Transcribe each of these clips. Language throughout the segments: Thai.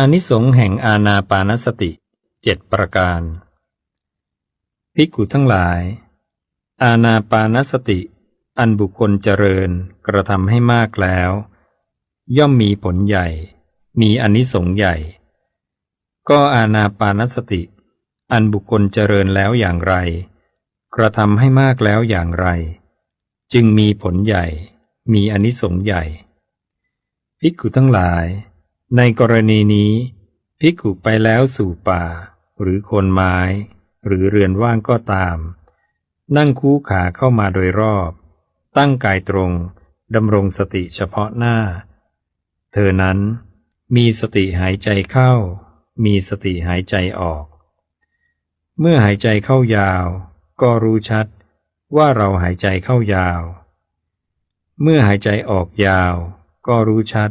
อานิสงส์แห่งอาณาปานสติเจ็ดประการ ภิกขุทั้งหลาย อาณาปานสติ อันบุคคลเจริญกระทำให้มากแล้ว ย่อมมีผลใหญ่ มีอนิสงส์ใหญ่ ก็อาณาปานสติ อันบุคคลเจริญแล้วอย่างไร กระทำให้มากแล้วอย่างไร จึงมีผลใหญ่ มีอนิสงส์ใหญ่ ภิกขุทั้งหลาย ในกรณีนี้ภิกขุไปแล้วสู่ป่า หรือโคนไม้ หรือเรือนว่างก็ตาม นั่งคู่ขาเข้ามาโดยรอบ ตั้งกายตรงดำรงสติเฉพาะหน้า เธอนั้นมีสติหายใจเข้า มีสติหายใจออก เมื่อหายใจเข้ายาว ก็รู้ชัดว่าเราหายใจเข้ายาว เมื่อหายใจออกยาว ก็รู้ชัด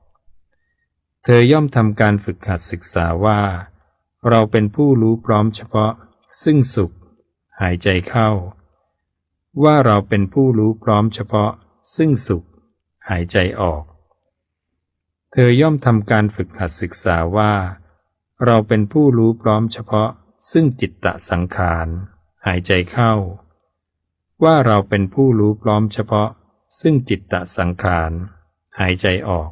เธอย่อมทำการฝึกหัดศึกษาว่า เราเป็นผู้รู้พร้อมเฉพาะ ซึ่งสุข หายใจเข้า ว่าเราเป็นผู้รู้พร้อมเฉพาะ ซึ่งสุข หายใจออก เธอย่อมทำการฝึกหัดศึกษาว่า เราเป็นผู้รู้พร้อมเฉพาะ ซึ่งจิตตะสังขาร หายใจเข้า ว่าเราเป็นผู้รู้พร้อมเฉพาะ ซึ่งจิตตะสังขาร หายใจออก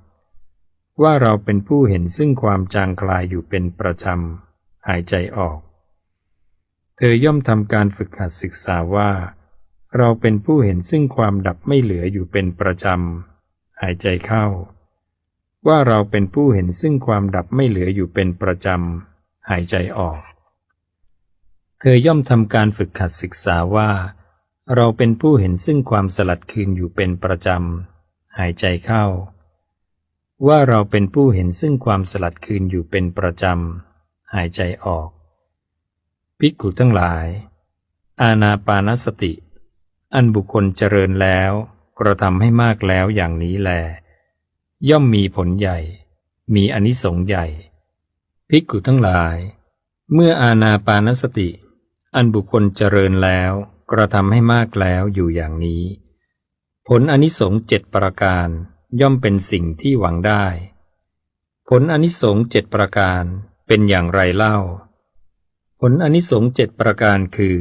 ว่าเราเป็นผู้เห็นซึ่งความจางคลายอยู่เป็นประจำหายใจออก เธอย่อมทำการฝึกหัดศึกษาว่า เราเป็นผู้เห็นซึ่งความดับไม่เหลืออยู่เป็นประจำหายใจเข้า ว่าเราเป็นผู้เห็นซึ่งความดับไม่เหลืออยู่เป็นประจำหายใจออก เธอย่อมทำการฝึกหัดศึกษาว่า เราเป็นผู้เห็นซึ่งความสลัดคืนอยู่เป็นประจำหายใจเข้า ว่าเราเป็นผู้เห็นซึ่งความสลัดคืนอยู่เป็นประจำ หายใจออก ภิกขุทั้งหลาย อาณาปานสติ อันบุคคลเจริญแล้ว กระทำให้มากแล้วอย่างนี้แล ย่อมมีผลใหญ่ มีอนิสงส์ใหญ่ ภิกขุทั้งหลาย เมื่ออาณาปานสติ อันบุคคลเจริญแล้ว กระทำให้มากแล้วอยู่อย่างนี้ ผลอนิสงส์เจ็ดประการ ย่อมเป็นสิ่งที่หวังได้ ผลอนิสงส์เจ็ดประการเป็นอย่างไรเล่า ผลอนิสงส์เจ็ดประการคือ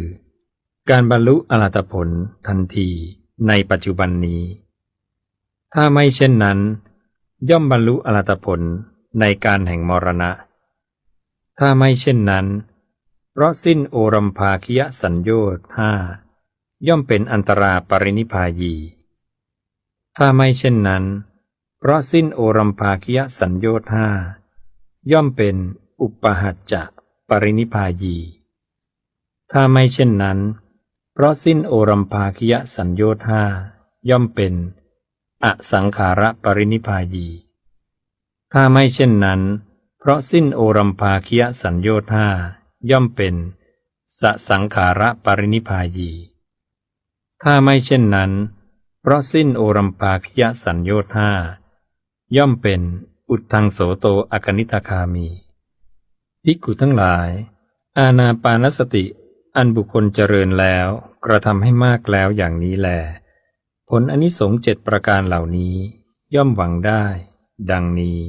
การบรรลุอรหัตผลทันทีในปัจจุบันนี้ ถ้าไม่เช่นนั้น ย่อมบรรลุอรหัตผลในการแห่งมรณะ ถ้าไม่เช่นนั้น เพราะสิ้นโอรัมภาคิยสัญโยชน์ห้าย่อมเป็นอันตราปรินิพายี ถ้าไม่เช่นนั้น เพราะสิ้นโอรัมภาคิยสัญโยชน์ห้าย่อมเป็นอุปหัจจะปรินิพายี ถ้าไม่เช่นนั้น เพราะสิ้นโอรัมภาคิยสัญโยชน์ห้าย่อมเป็น อสังขาระปรินิพายี ถ้าไม่เช่นนั้น เพราะสิ้นโอรัมภาคิยสัญโยชน์ห้าย่อมเป็น สสังขาระปรินิพพายี ถ้าไม่เช่นนั้น เพราะสิ้นโอรัมปาคิยสัญโยธาย่อมเป็นอุทธังโสโตอากนิทาคามีภิกขุทั้งหลาย อาณาปานสติ อันบุคคลเจริญแล้ว กระทำให้มากแล้วอย่างนี้แล ผลอนิสงส์เจ็ดประการเหล่านี้ ย่อมหวังได้ ดังนี้